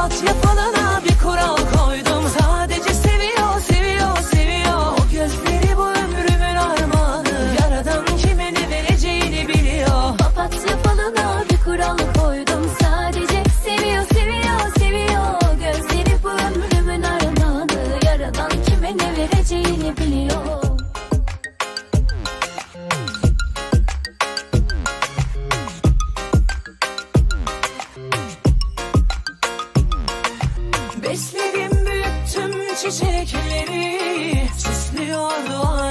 Papatya falına bir kural koydum. Sadece seviyor, seviyor, seviyor. O gözleri bu ömrümün armağanı. Yaradan kime ne vereceğini biliyor. Papatya falına bir kural koydum. Sadece seviyor seviyor seviyor. Gözleri bu ömrümün armağanı. Yaradan kime ne vereceğini biliyor Besledim büyüttüm çiçekleri Süslüyordu